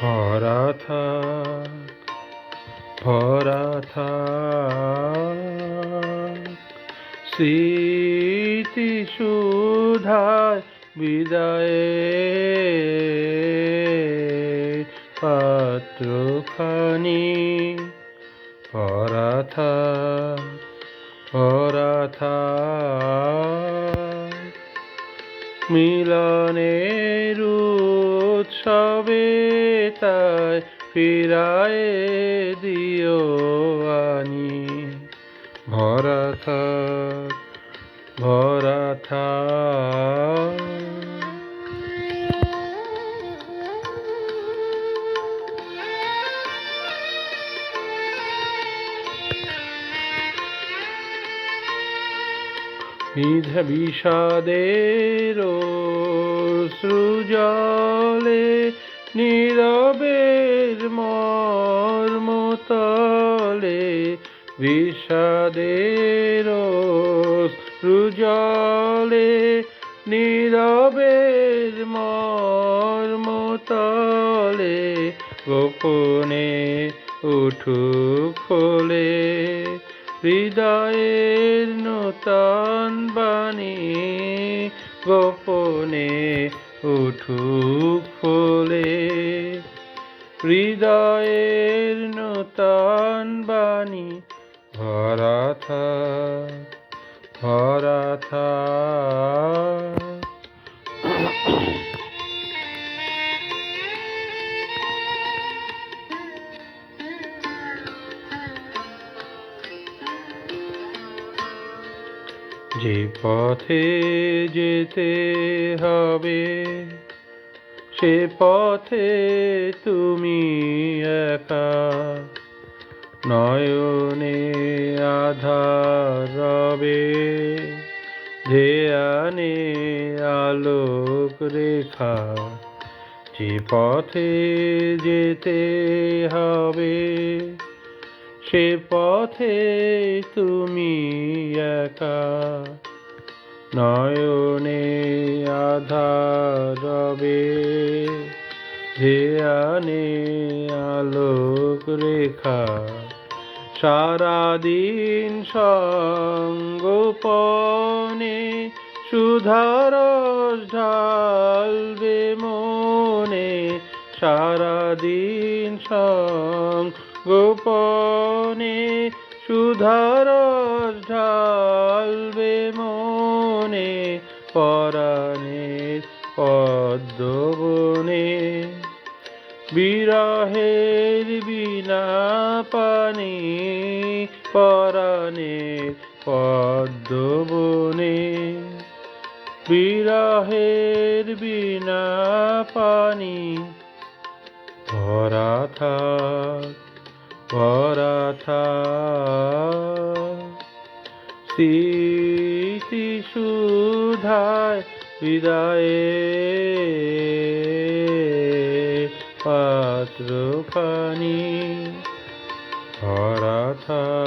ভরা থাক ভরা থাক স্মৃতি সুধায় বিদায়ে পাত্রখানি। ভরা থাক ভরা থাক মিলনের উৎসবে তাই ফিরায় দিও আনি। ভরা থাক ভরা থাক। বিধ বিষাদের সৃজলে নীরবের মর্মতলে বিষাদের সৃজলে নীরবের মর্মতলে গোপনে উঠুক খোলে হৃদয়ের নূতন বাণী গোপনে উঠুক ফলে হৃদয়ের নূতন বাণী ভরা থাক ভরা থাক। যে পথে যেতে হবে, সে পথে তুমি একা। নয়নে আধার রবে ধ্যানে আলোক রেখা। যে পথে যেতে হবে সে পথে তুমি একা। নয়নে আধার রবে ধ্যানে আলোক রেখা। সারাদিন সঙ্গোপনে সুধার ঢালবে মনে। সারাদিন সঙ্গোপনে সুধার ঢালবে মনে পরাণের পদ্মবনে। বিরহের বিনা পানি পরাণের পদ্মবনে। বিরহের বিনা পানি ভরা থাক পরাথা স্মৃতি সুধায় বিদায়ে পাত্র পানি পরাথা